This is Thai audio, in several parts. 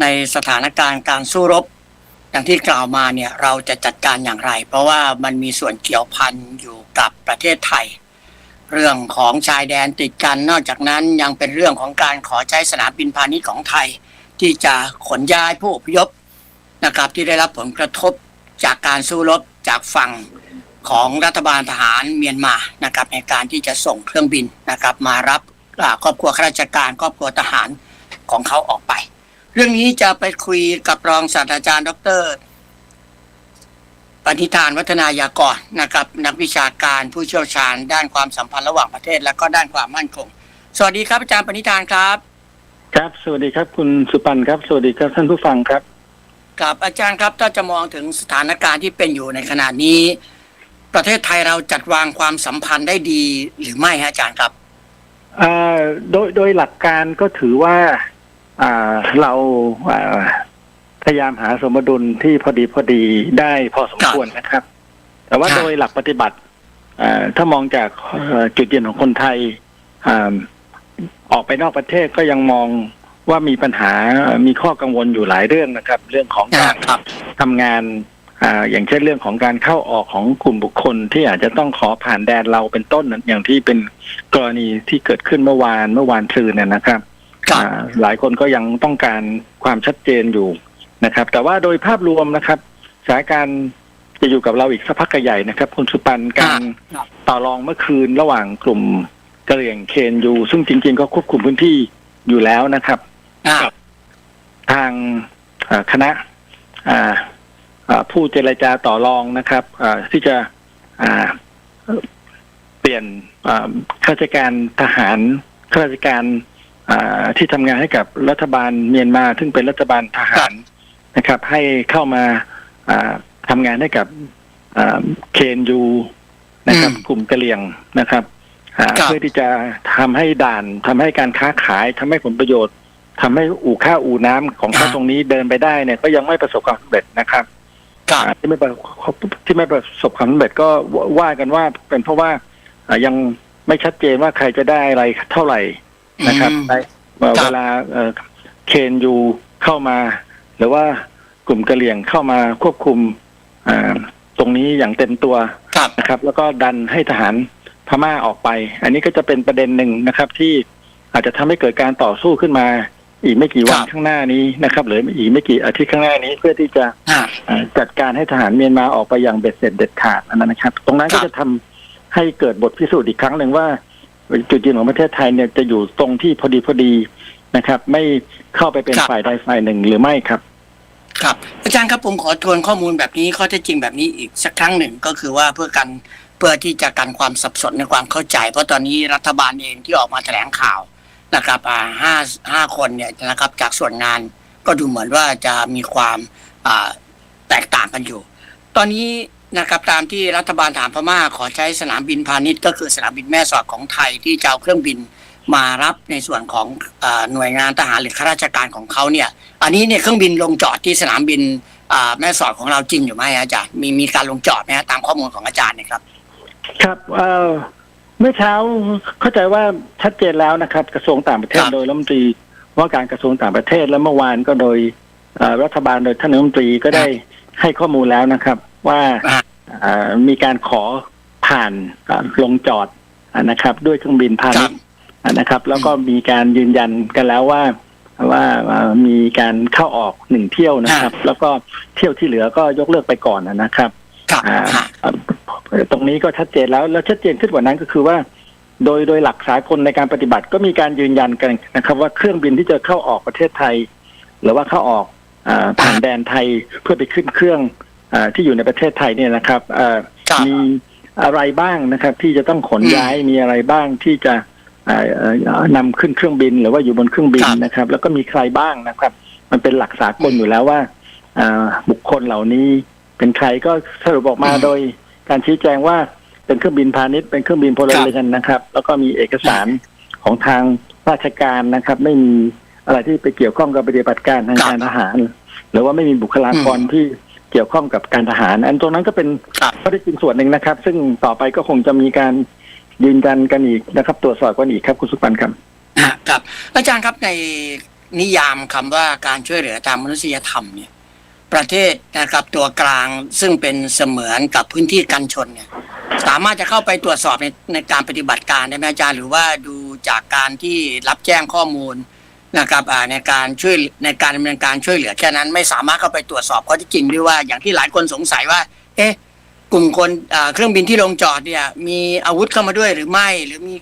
ในสถานการณ์การสู้รบ อย่างที่กล่าวมาเนี่ยเราจะจัดการอย่างไร เพราะว่ามันมีส่วนเกี่ยวพันอยู่กับประเทศไทย เรื่องของชายแดนติดกัน นอกจากนั้นยังเป็นเรื่องของการขอใช้สนามบินพาณิชย์ของไทย ที่จะขนย้ายผู้อพยพนะครับที่ได้รับผลกระทบจากการสู้รบจากฝั่งของรัฐบาลทหารเมียนมานะครับในการที่จะส่งเครื่องบินนะครับมารับครอบครัวข้าราชการครอบครัวทหารของเขาออกไป เรื่องนี้จะไปคุยกับรองศาสตราจารย์ ดรปณิธานวัฒนายากรนะครับ นักวิชาการผู้เชี่ยวชาญ ด้านความสัมพันธ์ระหว่างประเทศ และก็ด้านความมั่นคง สวัสดีครับอาจารย์ปณิธานครับ ครับ สวัสดีครับ คุณสุปันครับ สวัสดีครับท่านผู้ฟังครับกับอาจารย์ครับถ้าจะมองถึงสถานการณ์ที่เป็นอยู่ในขณะนี้ ประเทศไทยเราจัดวางความสัมพันธ์ได้ดีหรือไม่ฮะอาจารย์ครับอ่าโดยโดยหลักการก็ถือว่าอ่า เราอ่าพยายามหาสมดุลที่พอดีพอดีได้พอสมควรนะครับ แต่ว่าครับโดยหลักปฏิบัติอ่าถ้ามองจากเอ่อจุดยืนของคนไทยอ่าออกไปนอกประเทศก็ยังมองว่ามีปัญหา มีข้อกังวลอยู่หลายเรื่องนะครับ เรื่องของการครับทำงานอ่าอย่างเช่นเรื่องของการเข้าออกของกลุ่มบุคคลที่อาจจะต้องขอผ่านแดนเราเป็นต้นนั้นอย่างที่เป็นกรณีที่เกิดขึ้นเมื่อวานเมื่อวานซืนเนี่ยนะครับครับอ่า หลายคนก็ยังต้องการความชัดเจนอยู่นะครับ แต่ว่าโดยภาพรวมนะครับสถานการณ์จะอยู่กับเราอีกสักพักใหญ่นะครับ คุณสุปันการครับต่อรองเมื่อคืนระหว่างกลุ่มกะเหรี่ยงเคนยู ซึ่งจริง ๆ ก็ควบคุมพื้นที่อยู่แล้วนะครับอ่าทางเอ่อคณะอ่าอ่าผู้เจรจาต่อรองนะครับอ่าที่จะอ่าเปลี่ยนอ่าข้าราชการทหารข้าราชการอ่า ที่ทำงานให้กับรัฐบาลเมียนมา ซึ่งเป็นรัฐบาลทหารนะครับ ให้เข้ามาอ่าทำงานให้กับเคนยูนะครับอืมกลุ่มกะเหรี่ยงนะครับอ่าครับเพื่อที่จะทำให้ด่านทำให้การค้าขายทำให้ผลประโยชน์ทำให้อู่ข้าวอู่น้ำของเขาอ่าตรงนี้เดินไปได้เนี่ย ก็ยังไม่ประสบความสำเร็จนะครับครับอ่าที่ไม่ประที่ไม่ประสบความสำเร็จก็ว่ากันว่าเป็นเพราะว่าอ่ายังไม่ชัดเจนว่าใครจะได้อะไรเท่าไหร่ นะครับอืมในเอ่อครับเวลาเอ่อเคนยูเข้ามา หรือว่ากลุ่มกะเหรี่ยงเข้ามาควบคุมอ่าตรงนี้อย่างเต็มตัวครับนะครับ แล้วก็ดันให้ทหารพม่าออกไป อันนี้ก็จะเป็นประเด็นหนึ่งนะครับ ที่อาจจะทำให้เกิดการต่อสู้ขึ้นมาอีกไม่กี่วันครับข้างหน้านี้นะครับหรืออีกไม่กี่อาทิตย์ข้างหน้านี้เพื่อที่จะอ่าเอ่อจัดการให้ทหารเมียนมาออกไปอย่างเบ็ดเสร็จเด็ดขาดอันนั้นนะครับ ตรงนั้นครัก็บจะทำให้เกิดบทพิสูจน์อีกครั้งหนึ่งว่า จุดยืนของประเทศไทยเนี่ยจะอยู่ตรงที่พอดีพอดีนะครับ ไม่เข้าไปเป็นครับฝ่ายใดฝ่ายหนึ่งหรือไม่ครับ ครับ อาจารย์ครับผมขอทวนข้อมูลแบบนี้ข้อเท็จจริงแบบนี้อีกสักครั้งหนึ่งก็คือว่าเพื่อกันเพื่อที่จะกันความสับสนในความเข้าใจ เพราะตอนนี้รัฐบาลเองที่ออกมาแถลงข่าวนะครับอ่าห้าห้าคนเนี่ยนะครับ จากส่วนงานก็ดูเหมือนว่าจะมีความอ่าแตกต่างกันอยู่ ตอนนี้ นะครับตามที่รัฐบาลฐานพม่าขอใช้สนามบินพาณิชย์ก็คือสนามบินแม่สอดของไทยที่จะเอาเครื่องบินมารับในส่วนของอาหน่วยงานทหารหรือข้าราชการของเขาเนี่ย อันนี้เนี่ยเครื่องบินลงจอดที่สนามบินอ่าแม่สอดของเราจริงอยู่ไหมอาจารย์มีมีการลงจอดไหมฮะตามข้อมูลของอาจารย์เนะครับ ครับเอ่อเมื่อเช้าเข้าใจว่าชัดเจนแล้วนะครับ กระทรวงต่างประเทศครับโดยรัฐมนตรีว่าการกระทรวงต่างประเทศและเมื่อวานก็โดยเอ่อรัฐบาลโดยท่านรัฐมนตรีก็ได้ให้ข้อมูลแล้วนะครับ ว่าอ่าเอ่อมีการขอผ่านอ่าลงจอดอ่านะครับ ด้วยเครื่องบินพาณิชย์อ่านะครับ แล้วก็มีการยืนยันกันแล้วว่าว่าว่ามีการเข้าออกหนึ่งเที่ยวนะครับ แล้วก็เที่ยวที่เหลือก็ยกเลิกไปก่อนนะครับครับอ่าฮะตรงนี้ก็ชัดเจนแล้วแล้วชัดเจนขึ้นกว่านั้นก็คือว่า โดยโดยหลักสากลในการปฏิบัติก็มีการยืนยันกันนะครับ ว่าเครื่องบินที่จะเข้าออกประเทศไทย หรือว่าเข้าออกอาผ่านแดนไทยเพื่อไปขึ้นเครื่องอา ที่อยู่ในประเทศไทยเนี่ยนะครับอ่าครับมีอะไรบ้างนะครับ ที่จะต้องขนอืมย้ายมีอะไรบ้างที่จะอ่าเอ่อนำขึ้นเครื่องบินหรือว่าอยู่บนเครื่องบินครับนะครับ แล้วก็มีใครบ้างนะครับ มันเป็นหลักสากลอยู่แล้วว่าอ่าบุคคลเหล่านี้เป็นใครก็สรุปออกมาอืมโดยการชี้แจงว่าเป็นเครื่องบินพาณิชย์เป็นเครื่องบินพลเรือนนะครับ แล้วก็มีเอกสารของทางราชการนะครับ ไม่มีอะไรที่ไปเกี่ยวข้องกับปฏิบัติการทางครับการทหาร หรือว่าไม่มีบุคลากรที่ เกี่ยวข้องกับการทหาร อันตรงนั้นก็เป็นครับข้อเท็จจริงส่วนหนึ่งนะครับ ซึ่งต่อไปก็คงจะมีการยืนยันกันอีกนะครับ ตรวจสอบกันอีกครับคุณสุปันครับฮะครับ อาจารย์ครับในนิยามคำว่าการช่วยเหลือตามมนุษยธรรมเนี่ย ประเทศนะครับตัวกลางซึ่งเป็นเสมือนกับพื้นที่กันชนเนี่ย สามารถจะเข้าไปตรวจสอบในในการปฏิบัติการได้ไหมอาจารย์หรือว่าดูจากการที่รับแจ้งข้อมูล นะครับในการช่วยในการดำเนินการช่วยเหลือแค่นั้นไม่สามารถเข้าไปตรวจสอบข้อที่จริงด้วยว่าอย่างที่หลายคนสงสัยว่า เอ๊ะกลุ่มคนเครื่องบินที่ลงจอดเนี่ยมีอาวุธเข้ามาด้วยหรือไม่หรือมี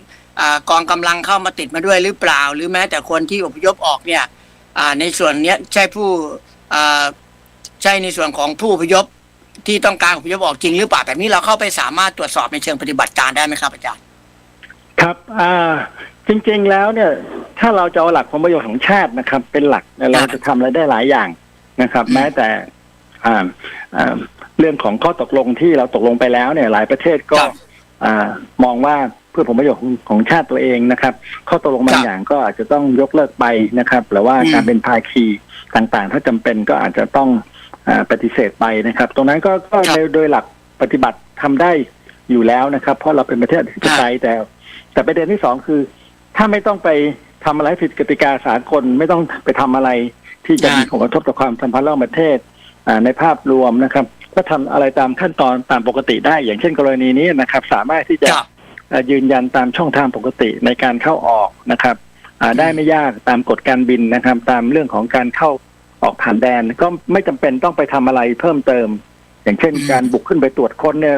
กองกำลังเข้ามาติดมาด้วยหรือเปล่า หรือแม้แต่คนที่อพยพออกเนี่ยในส่วนนี้ใช่ผู้ใช่ในส่วนของผู้อพยพที่ต้องการอพยพออกจริงหรือเปล่าแบบนี้เราเข้าไปสามารถตรวจสอบในเชิงปฏิบัติการได้ไหมครับอาจารย์ ครับจริงๆแล้วเนี่ย ถ้าเราจะเอาหลักผลประโยชน์ของชาตินะครับ เป็นหลักเนี่ยเราจะทำอะไรได้หลายอย่างนะครับ แม้แต่อ่าอ่าเรื่องของข้อตกลงที่เราตกลงไปแล้วเนี่ย หลายประเทศก็ครับอ่ามองว่าเพื่อผลประโยชน์ของของชาติตัวเองนะครับ ข้อตกลงบาครังบอย่างก็อาจจะต้องยกเลิกไปนะครับหรือว่าอืมการเป็นภาคีต่างๆ ถ้าจำเป็นก็อาจจะต้องอ่าปฏิเสธไปนะครับ ตรงนั้นก็ก็ครับโดยโดยหลักปฏิบัติทำได้อยู่แล้วนะครับ เพราะเราเป็นประเทศอธิปไตยแต่ แต่ประเด็นที่สองคือ ถ้าไม่ต้องไป ทำอะไรผิดกติกาสากลไม่ต้องไปทำอะไร ที่จะอ่ามีมีผลกระทบต่อความสัมพันธ์ระหว่างประเทศอ่าในภาพรวมนะครับ ก็ทำอะไรตามขั้นตอนตามปกติได้ อย่างเช่นกรณีนี้นะครับ สามารถที่จะครับเอ่อยืนยันตามช่องทางปกติในการเข้าออกนะครับอ่าได้ไม่ยากตามกฎการบินนะครับ ตามเรื่องของการเข้าออกผ่านแดน ก็ไม่จำเป็นต้องไปทำอะไรเพิ่มเติม อย่างเช่นอืมการบุกขึ้นไปตรวจค้นเนี่ย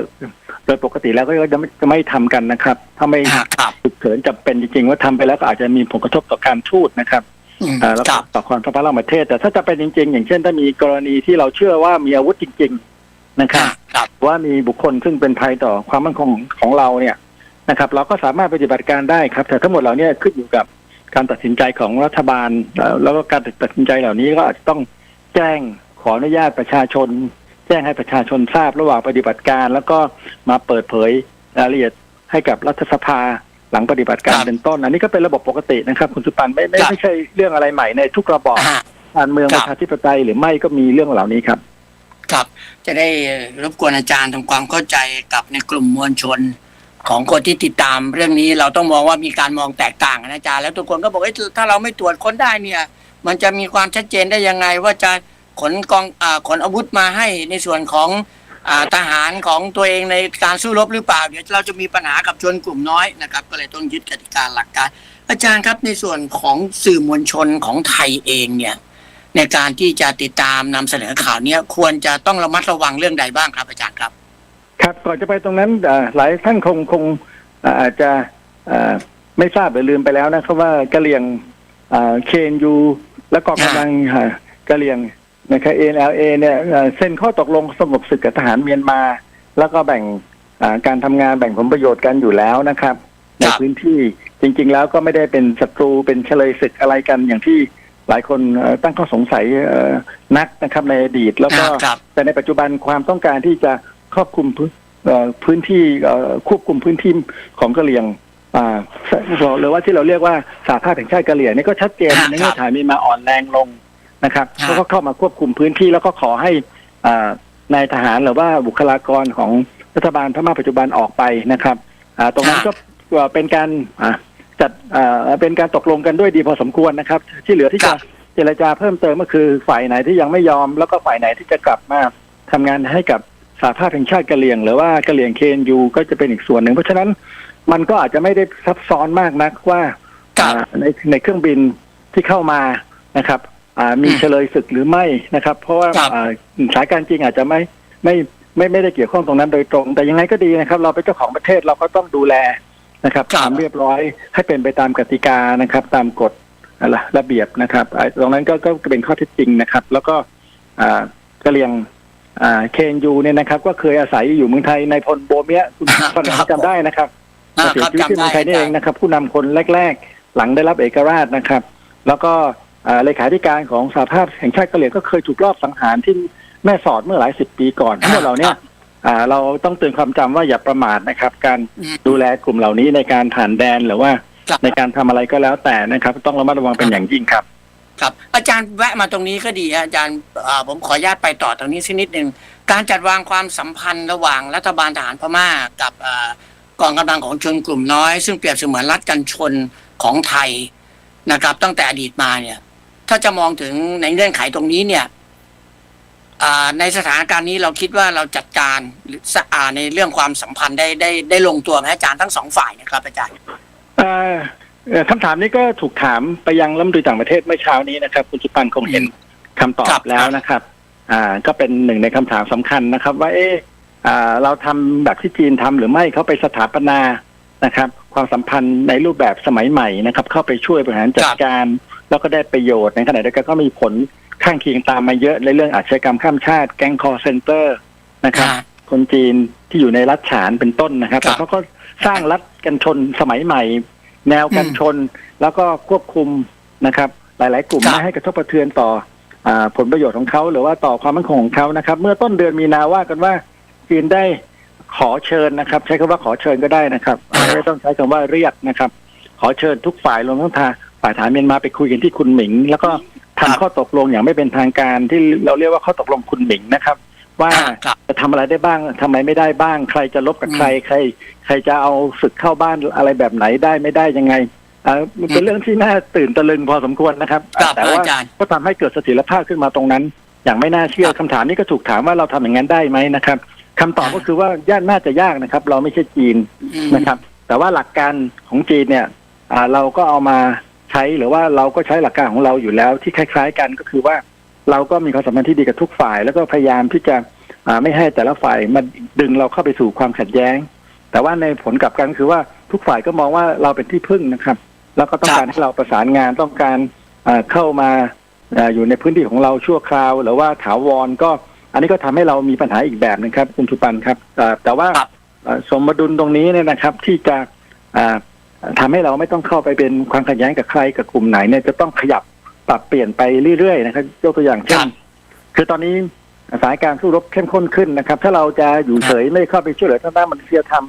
โดยปกติแล้วก็จะไม่จะไม่ทำกันนะครับ ถ้าไม่อ่าครับ ฉุกเฉินจำเป็นจริงๆ ว่าทำไปแล้วก็อาจจะมีผลกระทบต่อการทูตนะครับอืมอ่าแล้วคก็รับ ต่อความสัมพันธ์ระหว่างประเทศ แต่ถ้าจะเป็นจริง ๆ อย่างเช่นถ้ามีกรณีที่เราเชื่อว่ามีอาวุธจริง ๆนะครับอ่าครับ ว่ามีบุคคลซึ่งเป็นภัยต่อความมั่นคงของเราเนี่ยนะครับ เราก็สามารถปฏิบัติการได้ครับ แต่ทั้งหมดเหล่านี้ขึ้นอยู่กับการตัดสินใจของรัฐบาลแล้วแล้วก็การตัดสินใจเหล่านี้ก็อาจจะต้องแจ้งขออนุญาตประชาชนแจ้งให้ประชาชนทราบระหว่างปฏิบัติการ แล้วก็มาเปิดเผยรายละเอียดให้กับรัฐสภาหลังปฏิบัติการครับเป็นต้น อันนี้ก็เป็นระบบปกตินะครับ คุณสุปันไม่ไม่ครับไม่ใช่เรื่องอะไรใหม่ในทุกระบอบอ่าการเมืองครัปบระชาธิปไตยหรือไม่ก็มีเรื่องเหล่านี้ครับครับจะได้รบกวนอาจารย์ทำความเข้าใจกับในกลุ่มมวลชนของคนที่ติดตามเรื่องนี้เราต้องมองว่ามีการมองแตกต่างกันนะอาจารย์แล้วทุกคนก็บอกว่าถ้าเราไม่ตรวจค้นได้เนี่ย มันจะมีความชัดเจนได้ยังไงว่าจะ ขนกองอาขนอาวุธมาให้ในส่วนของอทหารของตัวเองในการสู้รบหรือเปล่า เดี๋ยวเราจะมีปัญหากับชนกลุ่มน้อยนะครับ ก็เลยต้องยึดกติกาหลักการ อาจารย์ครับในส่วนของสื่อมวลชนของไทยเองเนี่ยในการที่จะติดตามนำเสนอข่าวเนี้ยควรจะต้องระมัดระวังเรื่องใดบ้างครับอาจารย์ครับ ครับก่อนจะไปตรงนั้นหลายท่านคงคงอาจจะไม่ทราบหรือลืมไปแล้วนะครับว่ากะเหรี่ยงเคนยูและกองกำลังกะเหรี่ยง นะครับเอ็นเอเนี่ยเอ่อเซ็นข้อตกลงสงบศึกกับทหารเมียนมา แล้วก็แบ่งอ่าการทำงานแบ่งผลประโยชน์กันอยู่แล้วนะครับ ในพื้นที่จริง ๆ แล้วก็ไม่ได้เป็นศัตรูเป็นเฉลยศึกอะไรกันอย่างที่หลายคนเอ่อตั้งข้อสงสัยเอ่อนักนะครับในอดีตแล้วก็ครับแต่ในปัจจุบันความต้องการที่จะครอบคลุมพื้นเอ่อพื้นที่เอ่อควบคุมพื้นที่ของกะเหรี่ยงอ่าหรือว่าที่เราเรียกว่าสาภาพแห่งชาติกะเหรี่ยงนี่ก็ชัดเจนครับในเงื่อนไขมีมาอ่อนแรงลง นะครับครับเขาก็เข้ามาควบคุมพื้นที่แล้วก็ขอให้อ่านายทหารหรือว่าบุคลากรของรัฐบาลพม่าปัจจุบันออกไปนะครับอ่าตรงนั้นก็เป็นการอ่าจัดอ่าเป็นการตกลงกันด้วยดีพอสมควรนะครับ ที่เหลือที่ครัจะบเจรจาเพิ่มเติมก็คือฝ่ายไหนที่ยังไม่ยอม แล้วก็ฝ่ายไหนที่จะกลับมาทำงานให้กับสาภาพแห่งชาติกะเหรี่ยง หรือว่ากะเหรี่ยงเคนยูก็จะเป็นอีกส่วนหนึ่ง เพราะฉะนั้นมันก็อาจจะไม่ได้ซับซ้อนมากนักว่าครับอ่าในในเครื่องบินที่เข้ามานะครับอ่า มีอืมเฉลยศึกหรือไม่นะครับ เพราะว่าครับอ่าสถานการณ์จริงอาจจะไม่ไม่ไม่ไม่ได้เกี่ยวข้องตรงนั้นโดยตรง แต่ยังไงก็ดีนะครับ เราเป็นเจ้าของประเทศเราก็ต้องดูแลนะครับครับทำเรียบร้อยให้เป็นไปตามกติกานะครับ ตามกฎอะไรระเบียบนะครับอ่าตรงนั้นก็ก็เป็นข้อเท็จจริงนะครับ แล้วก็อ่ากะเหรียงเคนยูเนี่ยนะครับ ก็เคยอาศัยอยู่เมืองไทยในพลโบเมียคุณครับฟันครับจำได้นะครับอ่าเสียครับชีวิตที่จำเมืได้องไทยนี่เองนะครับ ผู้นำคนแรก ๆ หลังได้รับเอกราชนะครับ แล้วก็อ่า เลขาธิการของสหภาพแห่งชาติกะเหรี่ยงก็เคยถูกลอบสังหารที่แม่สอดเมื่อหลายสิบปีก่อนทั้งหมดเหล่าเนี้ยอ่าเราต้องเตือนความจำว่าอย่าประมาทนะครับ การอืมดูแลกลุ่มเหล่านี้ในการผ่านแดนหรือว่าครับในการทำอะไรก็แล้วแต่นะครับ ต้องระมัดระวังเป็นอย่างยิ่งครับ ครับ อาจารย์แวะมาตรงนี้ก็ดีฮะอาจารย์อ่าผมขออนุญาตไปต่อตรงนี้สักนิดหนึ่งการจัดวางความสัมพันธ์ระหว่างรัฐบาลทหารพม่ากับอ่ากองกำลังของชนกลุ่มน้อย ซึ่งเปรียบเสมือนรัฐกันชนของไทยนะครับ ตั้งแต่อดีตมาเนี่ยท ถ้าจะมองถึงในเงื่อนไขตรงนี้เนี่ยอ่าในสถานการณ์นี้เราคิดว่าเราจัดการหรือสะอาในเรื่องความสัมพันธ์ได้ได้ได้ลงตัวไหมอาจารย์ทั้งสองฝ่ายนะครับอาจารย์เอ่อเอ่อคำถามนี้ก็ถูกถามไปยังรัฐมนตรีต่างประเทศเมื่อเช้านี้นะครับคุณสุปันคงเห็นคำตอครับบแล้วนะครับ อ่า ก็เป็นหนึ่งในคำถามสำคัญนะครับ ว่าเอ๊ะอ่าเราทำแบบที่จีนทำหรือไม่เขาไปสถาปนานะครับ ความสัมพันธ์ในรูปแบบสมัยใหม่นะครับ เข้าไปช่วยบริหารจัดการ แล้วก็ได้ประโยชน์ในขณะเดียวกันก็มีผลข้างเคียงตามมาเยอะในเรื่องอาชญากรรมข้ามชาติ แก๊งคอร์เซนเตอร์นะครับอ่าคนจีนที่อยู่ในรัฐฉานเป็นต้นนะครับครับ แต่เขาก็สร้างรัฐกันชนสมัยใหม่ แนวกันชน แล้วก็ควบคุมนะครับ หลาย ๆ กลุ่มครับไม่ให้กระทบกระเทือนต่ออาผลประโยชน์ของเขาหรือว่าต่อความมั่นคงของเขานะครับ เมื่อต้นเดือนมีนาว่ากันว่าจีนได้ขอเชิญนะครับ ใช้คำว่าขอเชิญก็ได้นะครับ ไม่ต้องใช้คำว่าเรียกนะครับ ขอเชิญทุกฝ่ายรวมทั้งทาง ฝ่ายฐานเมียนมาไปคุยกันที่คุณหมิง แล้วก็ทำข้อตกลงอย่างไม่เป็นทางการที่เราเรียกว่าข้อตกลงคุณหมิงนะครับ ว่าครับจะทำอะไรได้บ้างทำอะไรไม่ได้บ้าง ใครจะลบกับใครใคร ใครจะเอาศึกเข้าบ้านอะไรแบบไหนได้ไม่ได้ยังไงอ่ามันเป็นเรื่องที่น่าตื่นตะลึงพอสมควรนะครับครับแต่ว่าอาจารย์ก็ทำให้เกิดเสถียรภาพขึ้นมาตรงนั้น อย่างไม่น่าเชื่อครับคำถามนี้ก็ถูกถามว่าเราทำอย่างนั้นได้ไหมนะครับคำตอบก็คือว่ายากน่าจะยากนะครับ เราไม่ใช่จีนอืมนะครับ แต่ว่าหลักการของจีนเนี่ยอ่าเราก็เอามา ใช้หรือว่าเราก็ใช้หลักการของเราอยู่แล้วที่คล้าย ๆ กันก็คือว่าเราก็มีความสัมพันธ์ที่ดีกับทุกฝ่าย แล้วก็พยายามที่จะอ่าไม่ให้แต่ละฝ่ายมาดึงเราเข้าไปสู่ความขัดแย้ง แต่ว่าในผลกลับกันคือว่าทุกฝ่ายก็มองว่าเราเป็นที่พึ่งนะครับ แล้วก็ต้องการให้เราประสานงานต้องการอ่าเข้ามาอ่าอยู่ในพื้นที่ของเราชั่วคราว หรือว่าถาวรก็ อันนี้ก็ทำให้เรามีปัญหาอีกแบบหนึงครับคุณสุปันครับอ่าแต่ว่าครับอ่าสมดุลตรงนี้เนี่ยนะครับที่จะ อ่าทำให้เราไม่ต้องเข้าไปเป็นความขัดแย้งกับใครกับกลุ่มไหนเนี่ยจะต้องขยับปรับเปลี่ยนไปเรื่อยๆนะครับยกตัวอย่างเช่คนรับคือตอนนี้สถานการณ์สู้รบเข้มข้นขึ้นนะครับ ถ้าเราจะอยู่เฉยไม่เข้าไปช่วยเหลือทางด้านมนุษยธรรม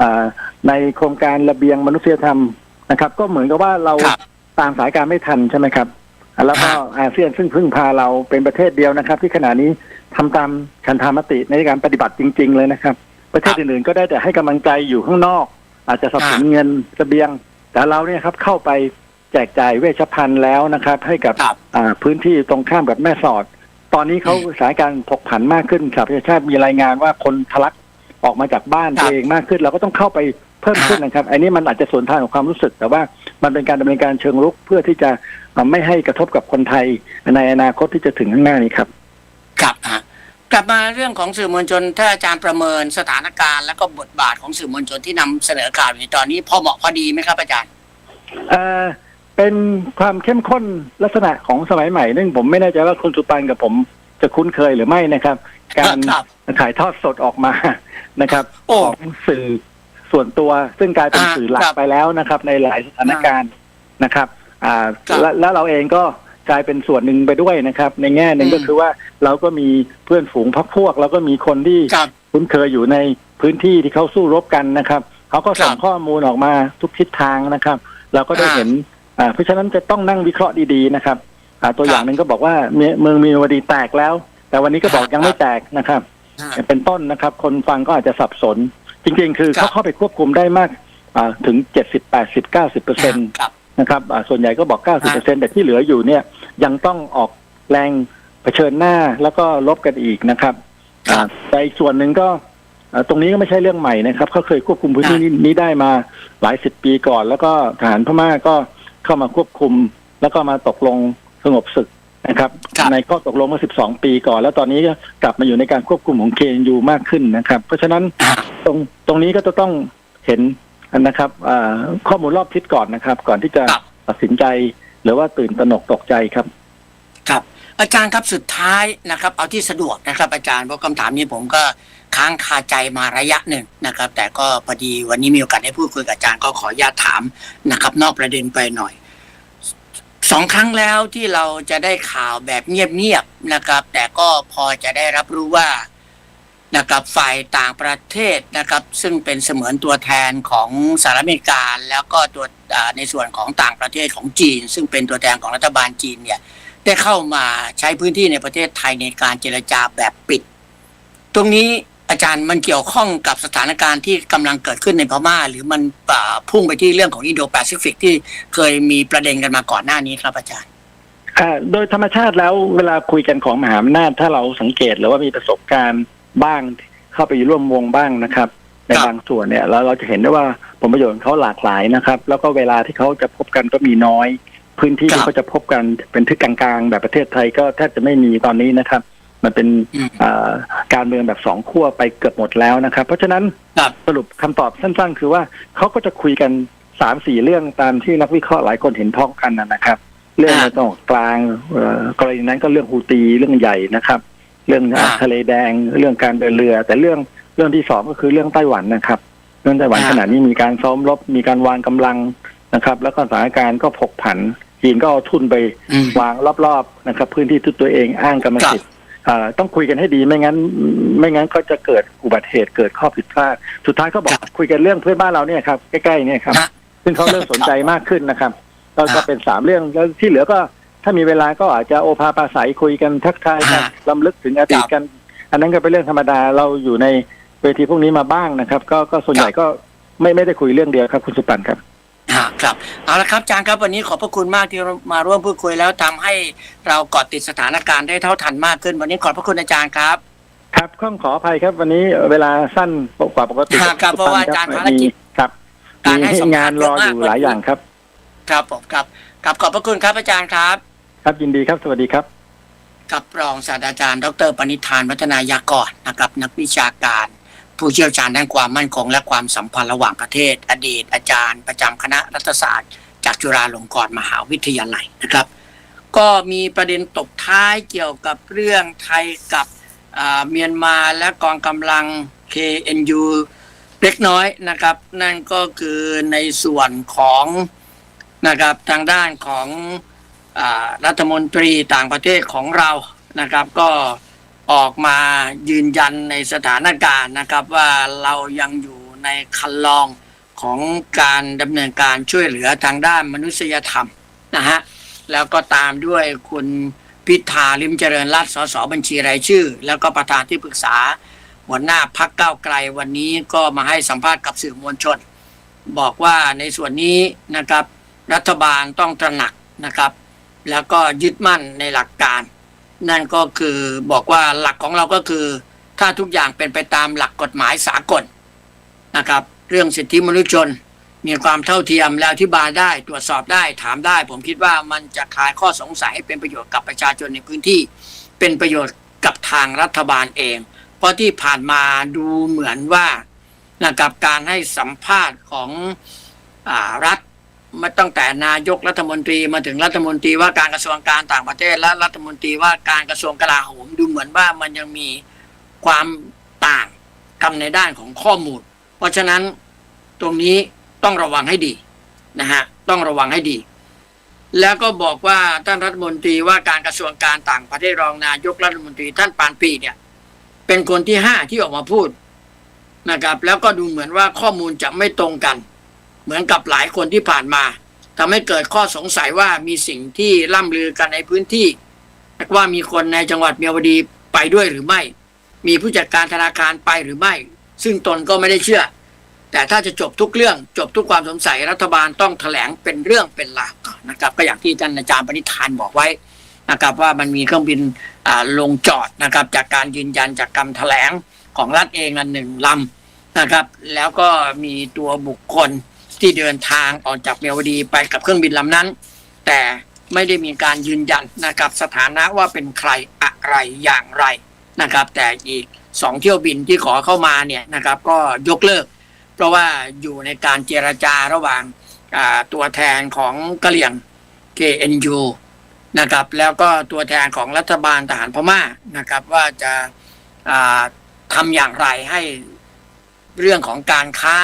อ่าในโครงการระเบียงมนุษยธรรมนะครับ ก็เหมือนกับว่าเราครับตามสายการไม่ทันใช่ไหมครับอ่าแล้วก็ครับอาเซียนซึ่งพึ่งพาเราเป็นประเทศเดียวนะครับ ที่ขณะนี้ทำตามฉันทามติในการปฏิบัติจริง ๆ เลยนะครับ ประเทศอื่นๆก็ได้แต่ให้กำลังใจอยู่ข้างนอก อาจจะสนับสนุนเงินเสบียง แต่เราเนี่ยครับเข้าไปแจกจ่ายเวชภัณฑ์แล้วนะครับ ให้กับครับ อ่าพื้นที่ตรงข้ามกับแม่สอด ตอนนี้เขาอืมสถานการณ์ผกผันมากขึ้นสหประชาชาติมีรายงานว่าคนทะลักออกมาจากบ้านครับตัวเองมากขึ้น เราก็ต้องเข้าไปเพิ่มขึ้นนะครับ อันนี้มันอาจจะสวนทางกับความรู้สึก แต่ว่ามันเป็นการดำเนินการเชิงรุกเพื่อที่จะอ่าไม่ให้กระทบกับคนไทยในอนาคตที่จะถึงข้างหน้านี้ครับ ครับฮะ กลับมาเรื่องของสื่อมวลชนถ้าอาจารย์ประเมินสถานการณ์ และก็บทบาทของสื่อมวลชนที่นำเสนอข่าวอยู่ในตอนนี้พอเหมาะพอดีไหมครับอาจารย์เอ่อเป็นความเข้มข้นลักษณะของสมัยใหม่ซึ่งผมไม่แน่ใจว่าคุณสุปันกับผมจะคุ้นเคยหรือไม่นะครับ การครับถ่ายทอดสดออกมานะครับโอ้ของสื่อส่วนตัว ซึ่งกลายเป็นอ่าสื่อหลักครับไปแล้วนะครับ ในหลายสถานการณ์นะครับ อ่าครับและแล้วเราเองก็ กลายเป็นส่วนหนึ่งไปด้วยนะครับ ในแง่หนึ่งอืมก็คือว่าเราก็มีเพื่อนฝูงพักพวกแล้วก็มีคนที่ครับคุ้นเคยอยู่ในพื้นที่ที่เขาสู้รบกันนะครับเขาก็ส่งครับข้อมูลออกมาทุกทิศทางนะครับ เราก็ได้อ่าเห็นอ่าเพราะฉะนั้นจะต้องนั่งวิเคราะห์ดีๆนะครับอ่าตัวครับอย่างหนึ่งก็บอกว่าเมืองเมืองมีนวดีแตกแล้ว แต่วันนี้ก็บอกครับยังไม่แตกนะครับอ่าเป็นต้นนะครับ คนฟังก็อาจจะสับสน จริงๆ คือครับเขาเข้าไปควบคุมได้มากอ่าถึงเจ็ดสิบแปดสิบเก้าสิบเปอร์เซ็นต์ครับ นะครับอ่าส่วนใหญ่ก็บอก 90%แต่ที่เหลืออยู่เนี่ยยังต้องออกแรงเผชิญหน้าแล้วก็ลบกันอีกนะครับครับอ่าแต่อีกส่วนหนึ่งก็อ่าตรงนี้ก็ไม่ใช่เรื่องใหม่นะครับเขาเคยควบคุมพื้นที่นี้ได้มาหลายสิบปีก่อน แล้วก็ทหารพม่าก็เข้ามาควบคุม แล้วก็มาตกลงสงบศึกนะครับครับในข้อตกลงเมื่อ 12 ปีก่อน แล้วตอนนี้ก็กลับมาอยู่ในการควบคุมของ KNU มากขึ้นนะครับ เพราะฉะนั้นอ่าตรงตรงนี้ก็จะต้องเห็น นะครับอ่าข้อมูลรอบทิศก่อนนะครับ ก่อนที่จะครับตัดสินใจ หรือว่าตื่นตระหนกตกใจครับ ครับ อาจารย์ครับสุดท้ายนะครับ เอาที่สะดวกนะครับ อาจารย์เพราะคำถามนี้ผมก็ค้างคาใจมาระยะหนึ่งนะครับ แต่ก็พอดีวันนี้มีโอกาสได้พูดคุยกับอาจารย์ก็ขออนุญาตถามนะครับ นอกประเด็นไปหน่อยสองครั้งแล้วที่เราจะได้ข่าวแบบเงียบๆนะครับ แต่ก็พอจะได้รับรู้ว่า นะครับฝ่ายต่างประเทศนะครับ ซึ่งเป็นเสมือนตัวแทนของสหรัฐอเมริกาแล้วก็ตัวในส่วนของต่างประเทศของจีน ซึ่งเป็นตัวแทนของรัฐบาลจีนเนี่ยได้เข้ามาใช้พื้นที่ในประเทศไทยในการเจรจาแบบปิด ตรงนี้อาจารย์มันเกี่ยวข้องกับสถานการณ์ที่กำลังเกิดขึ้นในพม่า หรือมันพุ่งไปที่เรื่องของอินโดแปซิฟิกที่เคยมีประเด็นกันมาก่อนหน้านี้ครับอาจารย์โดยธรรมชาติแล้วเวลาคุยกันของมหาอำนาจถ้าเราสังเกตหรือว่ามีประสบการณ์ บ้างเข้าไปร่วมวงบ้างนะครับ ในครับบางส่วนเนี่ยเราเราจะเห็นได้ว่าผลประโยชน์ของเขาหลากหลายนะครับ แล้วก็เวลาที่เขาจะพบกันก็มีน้อย พื้นที่ครับที่เขาจะพบกันเป็นที่กลางๆ แบบประเทศไทยก็แทบจะไม่มีตอนนี้นะครับ มันเป็นอืมอ่าการเมืองแบบสองขั้วไปเกือบหมดแล้วนะครับ เพราะฉะนั้นครับสรุปคำตอบสั้นๆ คือว่าเขาก็จะคุยกันสามสี่เรื่องตามที่นักวิเคราะห์หลายคนเห็นพ้องกันนะนะครับ เรื่องอ่าในตะวันออกกลางเอ่อกรณีนั้นก็เรื่องฮูตีเรื่องใหญ่นะครับ เรื่องอ่าทะเลแดงเรื่องการเดินเรือ แต่เรื่องเรื่องที่สองก็คือเรื่องไต้หวันนะครับ เรื่องไต้หวันอ่าขณะนี้มีการซ้อมรบมีการวางกำลังนะครับ แล้วก็สถานการณ์ก็ผกผันจีนก็เอาทุนไปอืมวางรอบๆนะครับ พื้นที่ที่ตัวเองอ้างกรรมสิทธิ์อ่าต้องคุยกันให้ดีไม่งั้น ไม่งั้นก็จะเกิดอุบัติเหตุเกิดข้อผิดพลาด สุดท้ายก็บอคกรับคุยกันเรื่องเพื่อนบ้านเราเนี่ยครับใกล้ๆเนี่ยครับฮะซึ่งเขาเริ่มสนใจมากขึ้นนะครับก็อ่าก็เป็นสามเรื่องแล้วที่เหลือก็ ถ้ามีเวลาก็อาจจะโอภาปราศัยคุยกันทักทายกันอ่าลำลึกถึงอดีตกัน อันนั้นก็เป็นเรื่องธรรมดาเราอยู่ในเวทีพวกนี้มาบ้างนะครับ ก็ก็ส่วนใหญ่ก็ไม่ไม่ได้คุยเรื่องเดียวครับ คุณสุปันครับฮะครับเอาละครับอาจารย์ครับวันนี้ขอบพระคุณมากที่มาร่วมพูดคุยแล้วทำให้เราเกาะติดสถานการณ์ได้เท่าทันมากขึ้น วันนี้ขอบพระคุณอาจารย์ครับ ครับข้องขออภัยครับ วันนี้เวลาสั้นกว่าปกติครับครับเพราะว่าอาจารย์ภารกิจมีครับการให้มีสัมภาษณ์งานรออยู่เยอะมากหลายอย่างครับ ครับผมครับครับขอบพระคุณครับอาจารย์ครับ ครับยินดีครับสวัสดีครับ กับรองศาสตราจารย์ ดรปณิธานวัฒนายากรนะครับนักวิชาการ ผู้เชี่ยวชาญด้านความมั่นคง และความสัมพันธ์ระหว่างประเทศ อดีตอาจารย์ประจำคณะรัฐศาสตร์ จากจุฬาลงกรณ์มหาวิทยาลัยนะครับ ก็มีประเด็นตกท้ายเกี่ยวกับเรื่องไทยกับอ่าเมียนมาและกองกำลัง KNU เล็กน้อยนะครับ นั่นก็คือในส่วนของนะครับทางด้านของ รัฐมนตรีต่างประเทศของเรานะครับ ก็ออกมายืนยันในสถานการณ์นะครับว่าเรายังอยู่ในคันลองของการดำเนินการช่วยเหลือทางด้านมนุษยธรรมนะฮะแล้วก็ตามด้วยคุณพิธาลิมเจริญรัตสสบัญชีรายชื่อ แล้วก็ประธานที่ปรึกษาหัวหน้าพักเก้าไกลวันนี้ก็มาให้สัมภาษณ์กับสื่อมวลชน บอกว่าในส่วนนี้นะครับรัฐบาลต้องตระหนักนะครับ แล้วก็ยึดมั่นในหลักการ นั่นก็คือบอกว่าหลักของเราก็คือ ถ้าทุกอย่างเป็นไปตามหลักกฎหมายสากลนะครับ เรื่องสิทธิมนุษยชน มีความเท่าเทียมและอธิบายได้ตรวจสอบได้ถามได้ ผมคิดว่ามันจะคลายข้อสงสัยให้เป็นประโยชน์กับประชาชนในพื้นที่ เป็นประโยชน์กับทางรัฐบาลเอง เพราะที่ผ่านมาดูเหมือนว่านะครับการให้สัมภาษณ์ของอรัฐ มาตั้งแต่นายกรัฐมนตรีมาถึงรัฐมนตรีว่าการกระทรวงการต่างประเทศและรัฐมนตรีว่าการกระทรวงกลาโหมดูเหมือนว่ามันยังมีความต่างกันในด้านของข้อมูล เพราะฉะนั้นตรงนี้ต้องระวังให้ดีนะฮะต้องระวังให้ดี แล้วก็บอกว่าท่านรัฐมนตรีว่าการกระทรวงการต่างประเทศรองนายกรัฐมนตรีท่านปานปีเนี่ย เป็นคนที่ห้าที่ออกมาพูดนะครับ แล้วก็ดูเหมือนว่าข้อมูลจะไม่ตรงกัน เหมือนกับหลายคนที่ผ่านมาทำให้เกิดข้อสงสัยว่ามีสิ่งที่ล่ำลือกันในพื้นที่ ว่ามีคนในจังหวัดเมียวดีไปด้วยหรือไม่ มีผู้จัดการธนาคารไปหรือไม่ ซึ่งตนก็ไม่ได้เชื่อ แต่ถ้าจะจบทุกเรื่องจบทุกความสงสัยรัฐบาลต้องแถลงเป็นเรื่องเป็นราวนะครับ ก็อย่างที่ท่านอาจารย์ปณิธานบอกไว้นะครับว่ามันมีเครื่องบินลงจอดนะครับจากการยืนยันจากคำแถลงของรัฐเองอันหนึ่งลำนะครับ แล้วก็มีตัวบุคคล ที่เดินทางออกจากเมียวดีไปกับเครื่องบินลำนั้น แต่ไม่ได้มีการยืนยันนะครับสถานะว่าเป็นใครอะไรอย่างไรนะครับ แต่อีกสองเที่ยวบินที่ขอเข้ามาเนี่ยนะครับ ก็ยกเลิก เพราะว่าอยู่ในการเจรจาระหว่างตัวแทนของกะเหลี่ยง KNU นะครับแล้วก็ตัวแทนของรัฐบาลทหารพม่านะครับ ว่าจะาทำอย่างไรให้เรื่องของการค้า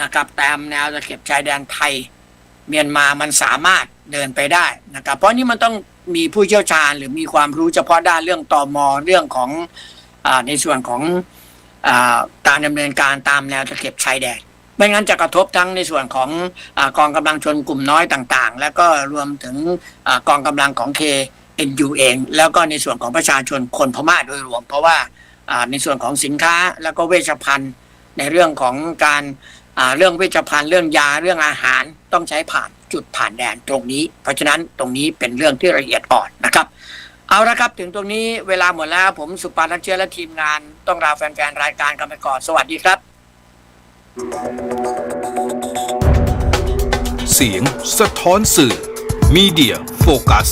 นะครับตามแนวตะเข็บชายแดนไทย เมียนมามันสามารถเดินไปได้นะครับ เพราะนี่มันต้องมีผู้เชี่ยวชาญหรือมีความรู้เฉพาะด้านเรื่องตอมอเรื่องของอในส่วนของอการดำเนินการตามแนวตะเข็บชายแดนไม่งั้นจะกระทบทั้งในส่วนของอกองกำลังชนกลุ่มน้อยต่างๆ แล้วก็รวมถึงอกองกำลังของ KNU เองแล้วก็ในส่วนของประชาชนคนพม่าโดยรวม เพราะว่าในส่วนของสินค้าแล้วก็เวชภัณฑ์ในเรื่องของการ เรื่องเวชภัณฑ์เรื่องยาเรื่องอาหารต้องใช้ผ่านจุดผ่านแดนตรงนี้ เพราะฉะนั้นตรงนี้เป็นเรื่องที่ละเอียดอ่อนนะครับ เอาละครับถึงตรงนี้เวลาหมดแล้วผมสุปานักเชื้อและทีมงาน ต้องลาแฟนๆรายการกันไปก่อนสวัสดีครับ เสียงสะท้อนสื่อ Media Focus